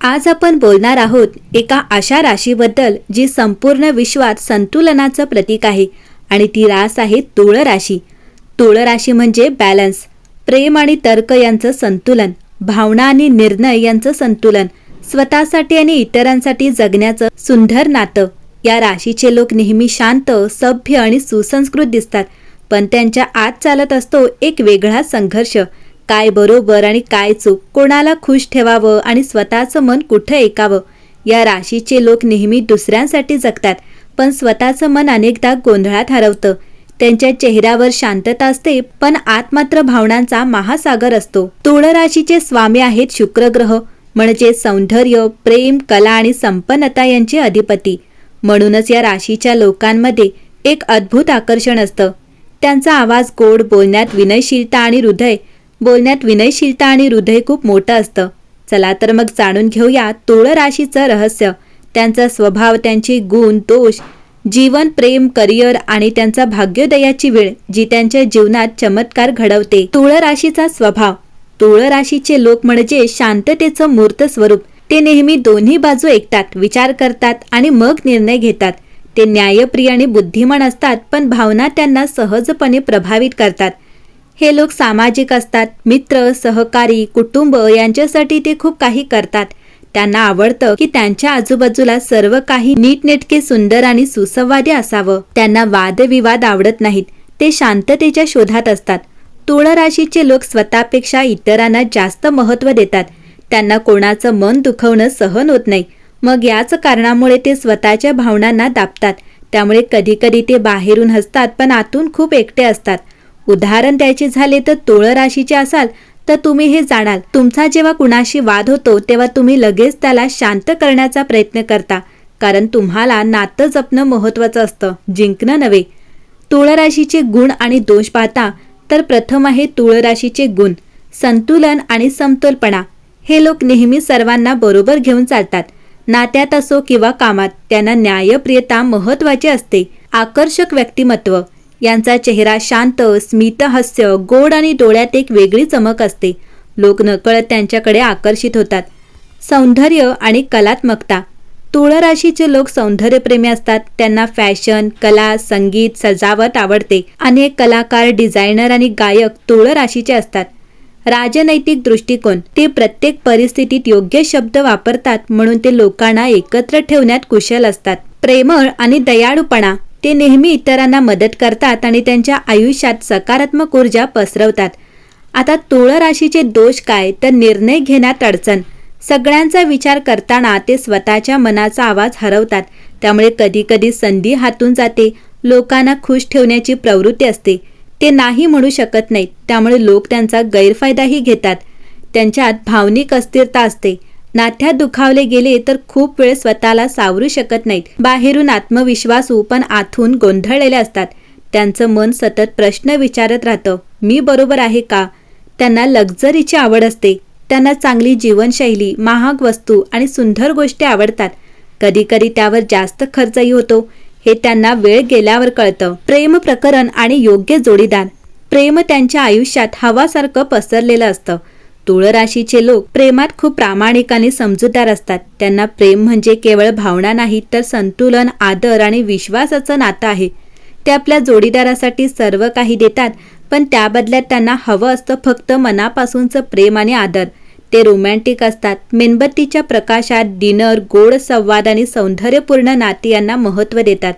आज आपण बोलणार आहोत एका अशा राशीबद्दल जी संपूर्ण विश्वात संतुलनाचं प्रतीक आहे आणि ती रास आहे तुळ राशी. तुळ राशी म्हणजे बॅलन्स प्रेम आणि तर्क यांचं संतुलन भावना आणि निर्णय यांचं संतुलन स्वतःसाठी आणि इतरांसाठी जगण्याचं सुंदर नातं. या राशीचे लोक नेहमी शांत सभ्य आणि सुसंस्कृत दिसतात पण त्यांच्या आत चालत असतो एक वेगळा संघर्ष. काय बरोबर आणि काय चूक कोणाला खुश ठेवावं आणि स्वतःचं मन कुठं ऐकावं? या राशीचे लोक नेहमी दुसऱ्यांसाठी जगतात पण स्वतःचं मन अनेकदा गोंधळात हरवतं. त्यांच्या चेहऱ्यावर शांतता असते पण आत मात्र भावनांचा महासागर असतो. तुळ राशीचे स्वामी आहेत शुक्रग्रह म्हणजे सौंदर्य प्रेम कला आणि संपन्नता यांचे अधिपती. म्हणूनच या राशीच्या लोकांमध्ये एक अद्भुत आकर्षण असतं. त्यांचा आवाज गोड बोलण्यात विनयशीलता आणि हृदय बोलण्यात विनयशीलता आणि हृदय खूप मोठं असतं. चला तर मग जाणून घेऊया तुळ राशीचं रहस्य. त्यांचा स्वभाव त्यांचे गुण दोष जीवन प्रेम करिअर आणि त्यांचा भाग्योदयाची वेळ जी त्यांच्या जीवनात चमत्कार घडवते. तुळ राशीचा स्वभाव. तुळ राशीचे लोक म्हणजे शांततेचं मूर्त स्वरूप. ते नेहमी दोन्ही बाजू ऐकतात विचार करतात आणि मग निर्णय घेतात. ते न्यायप्रिय आणि बुद्धिमान असतात पण भावना त्यांना सहजपणे प्रभावित करतात. हे लोक सामाजिक असतात मित्र सहकारी कुटुंब यांच्यासाठी ते खूप काही करतात. त्यांना आवडतं की त्यांच्या आजूबाजूला सर्व काही नीटनेटके सुंदर आणि सुसंवादी असावं. त्यांना वादविवाद आवडत नाहीत. ते शांततेच्या शोधात असतात. तुळ राशीचे लोक स्वतःपेक्षा इतरांना जास्त महत्त्व देतात. त्यांना कोणाचं मन दुखवणं सहन होत नाही. मग याच कारणामुळे ते स्वतःच्या भावनांना दाबतात. त्यामुळे कधीकधी ते बाहेरून हसतात पण आतून खूप एकटे असतात. उदाहरण द्यायचे झाले तर तुळ राशीचे असाल तर तुम्ही हे जाणाल. तुमचा जेव्हा कुणाशी वाद होतो तेव्हा तुम्ही लगेच त्याला शांत करण्याचा प्रयत्न करता कारण तुम्हाला नातं जपणं महत्त्वाचं असतं. जिंकणं नव्हे. तुळ राशीचे गुण आणि दोष पाहता तर प्रथम आहे तुळ राशीचे गुण. संतुलन आणि समतोलपणा. हे लोक नेहमी सर्वांना बरोबर घेऊन चालतात. नात्यात असो किंवा कामात त्यांना न्यायप्रियता महत्वाची असते. आकर्षक व्यक्तिमत्व. यांचा चेहरा शांत स्मितहास्य गोड आणि डोळ्यात एक वेगळी चमक असते. लोक नकळत त्यांच्याकडे आकर्षित होतात. सौंदर्य आणि कलात्मकता. तुळ राशीचे लोक सौंदर्यप्रेमी असतात. त्यांना फॅशन कला संगीत सजावट आवडते. अनेक कलाकार डिझायनर आणि गायक तुळ राशीचे असतात. राजनैतिक दृष्टिकोन. ते प्रत्येक परिस्थितीत योग्य शब्द वापरतात म्हणून ते लोकांना एकत्र ठेवण्यात कुशल असतात. प्रेमळ आणि दयाळूपणा. ते नेहमी इतरांना मदत करतात आणि त्यांच्या आयुष्यात सकारात्मक ऊर्जा पसरवतात. आता तुळ राशीचे दोष काय? तर निर्णय घेण्यात अडचण. सगळ्यांचा विचार करताना ते स्वतःच्या मनाचा आवाज हरवतात. त्यामुळे कधीकधी संधी हातून जाते. लोकांना खुश ठेवण्याची प्रवृत्ती असते. ते नाही म्हणू शकत नाहीत. त्यामुळे लोक त्यांचा गैरफायदाही घेतात. त्यांच्यात भावनिक अस्थिरता असते. नाथ्यात दुखावले गेले तर खूप वेळ स्वतःला सावरू शकत नाहीत. बाहेरून आत्मविश्वासू पण आथून गोंधळलेले असतात. त्यांचं मन सतत प्रश्न विचारत राहतं मी बरोबर आहे का? त्यांना लक्झरीची आवड असते. त्यांना चांगली जीवनशैली महाग वस्तू आणि सुंदर गोष्टी आवडतात. कधीकधी त्यावर जास्त खर्चही होतो. हे त्यांना वेळ गेल्यावर कळतं. प्रेम प्रकरण आणि योग्य जोडीदार. प्रेम त्यांच्या आयुष्यात हवासारखं पसरलेलं असतं. तुळ राशीचे लोक प्रेमात खूप प्रामाणिक आणि समजूतदार असतात. त्यांना प्रेम म्हणजे केवळ भावना नाही तर संतुलन आदर आणि विश्वासाचं नातं आहे. ते आपल्या जोडीदारासाठी सर्व काही देतात पण त्याबदल्यात त्यांना हवं असतं फक्त मनापासूनचं प्रेम आणि आदर. ते रोमॅन्टिक असतात. मेणबत्तीच्या प्रकाशात डिनर गोड संवाद आणि सौंदर्यपूर्ण नाती यांना महत्त्व देतात.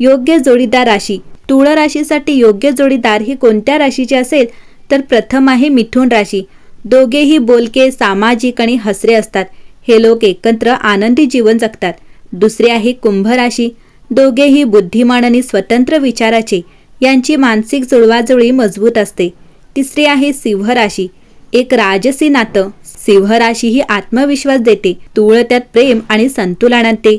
योग्य जोडीदार राशी. तुळ राशीसाठी योग्य जोडीदार ही कोणत्या राशीची असेल? तर प्रथम आहे मिथुन राशी. दोघेही बोलके सामाजिक आणि हसरे असतात. हे लोक एकत्र आनंदी जीवन जगतात. दुसरे आहे कुंभ राशी दोघेही बुद्धिमान आणि स्वतंत्र विचाराचे यांची मानसिक जुळवाजुळी मजबूत असते. तिसरी आहे सिंह राशी एक राजसी नातं. सिंह राशी ही आत्मविश्वास देते. तुळ त्यात प्रेम आणि संतुलन आणते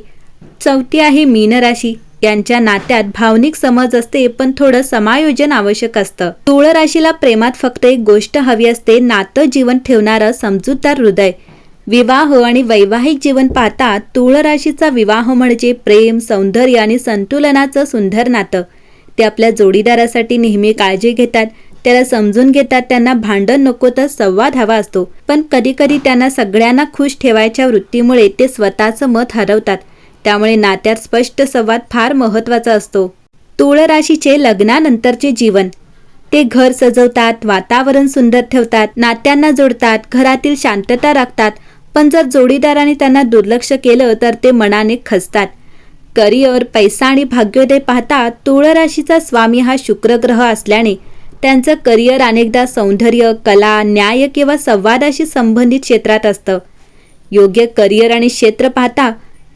चौथी आहे मीन राशी यांच्या नात्यात भावनिक समज असते पण थोडं समायोजन आवश्यक असतं. तुळ राशीला प्रेमात फक्त एक गोष्ट हवी असते नातं जीवन ठेवणारं समजूतदार हृदय. विवाह आणि वैवाहिक जीवन पाहता तुळ राशीचा विवाह म्हणजे प्रेम सौंदर्य आणि संतुलनाचं सुंदर नातं. ते आपल्या जोडीदारासाठी नेहमी काळजी घेतात त्याला समजून घेतात त्यांना भांडण नको तर संवाद हवा असतो. पण कधी कधी त्यांना सगळ्यांना खुश ठेवायच्या वृत्तीमुळे ते स्वतःचं मत हरवतात. त्यामुळे नात्यात स्पष्ट संवाद फार महत्त्वाचा असतो. तुळ राशीचे लग्नानंतरचे जीवन. ते घर सजवतात वातावरण सुंदर ठेवतात नात्यांना जोडतात घरातील शांतता राखतात. पण जर जोडीदाराने त्यांना दुर्लक्ष केलं तर ते मनाने खचतात. करिअर पैसा आणि भाग्योदय पाहता तुळ राशीचा स्वामी हा शुक्रग्रह असल्याने त्यांचं करिअर अनेकदा सौंदर्य कला न्याय किंवा संवादाशी संबंधित क्षेत्रात असतं. योग्य करिअर आणि क्षेत्र पाहता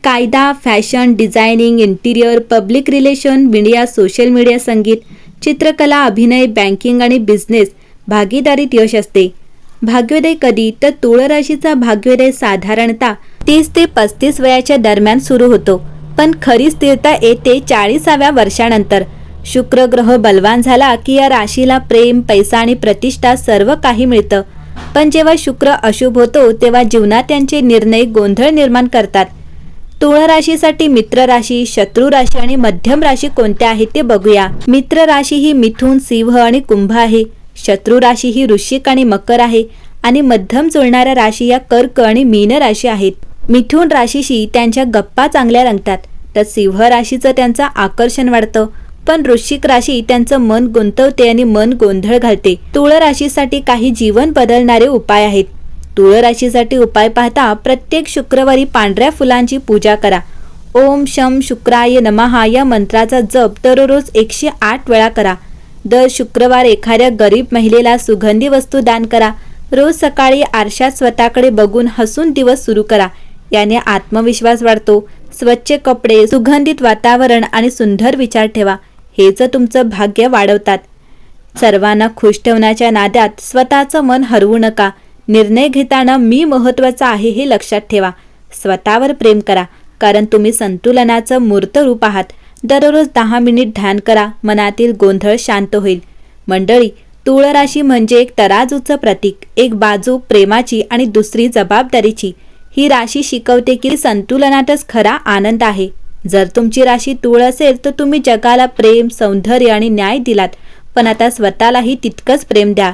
कायदा fashion designing interior public relation media social media संगीत चित्रकला अभिनय बँकिंग आणि बिझनेस भागीदारीत यश असते. भाग्योदय कधी तर तुळ राशीचा भाग्योदय साधारणतः तीस ते पस्तीस वयाच्या दरम्यान सुरू होतो. पण खरी स्थिरता येते चाळीसाव्या वर्षानंतर. शुक्र ग्रह बलवान झाला की या राशीला प्रेम पैसा आणि प्रतिष्ठा सर्व काही मिळतं. पण जेव्हा शुक्र अशुभ होतो तेव्हा जीवनात त्यांचे निर्णय गोंधळ निर्माण करतात. तुळ राशीसाठी मित्र राशी शत्रू राशी आणि मध्यम राशी कोणत्या आहेत ते बघूया. मित्र राशी ही मिथून सिंह आणि कुंभ आहे. शत्रू राशी ही ऋषिक आणि मकर आहे. आणि मध्यम जुळणाऱ्या राशी या कर्क आणि मीन राशी आहेत. मिथून राशीशी त्यांच्या गप्पा चांगल्या रंगतात. तर सिंह राशीचं त्यांचं आकर्षण वाढतं. पण वृश्चिक राशी त्यांचं मन गुंतवते आणि मन गोंधळ घालते. तुळ राशीसाठी काही जीवन बदलणारे उपाय आहेत. तुळ राशीसाठी उपाय पाहता प्रत्येक शुक्रवारी पांढऱ्या फुलांची पूजा करा. ओम शम शुक्राय नमहा या मंत्राचा जप दररोज एकशे आठ वेळा करा. दर शुक्रवार एखाद्या गरीब महिलेला सुगंधी वस्तू दान करा. रोज सकाळी आरशात स्वतःकडे बघून हसून दिवस सुरू करा. याने आत्मविश्वास वाढतो. स्वच्छ कपडे सुगंधित वातावरण आणि सुंदर विचार ठेवा. हेच तुमचं भाग्य वाढवतात. सर्वांना खुश ठेवण्याच्या नाद्यात स्वतःचं मन हरवू नका. निर्णय घेताना मी महत्त्वाचा आहे हे लक्षात ठेवा. स्वतःवर प्रेम करा कारण तुम्ही संतुलनाचं मूर्त रूप आहात. दररोज दहा मिनिट ध्यान करा मनातील गोंधळ शांत होईल. मंडळी तुळ राशी म्हणजे एक तराजूचं प्रतीक एक बाजू प्रेमाची आणि दुसरी जबाबदारीची. ही राशी शिकवते की संतुलनातच खरा आनंद आहे. जर तुमची राशी तुळ असेल तर तुम्ही जगाला प्रेम सौंदर्य आणि न्याय दिलात. पण आता स्वतःलाही तितकंच प्रेम द्या.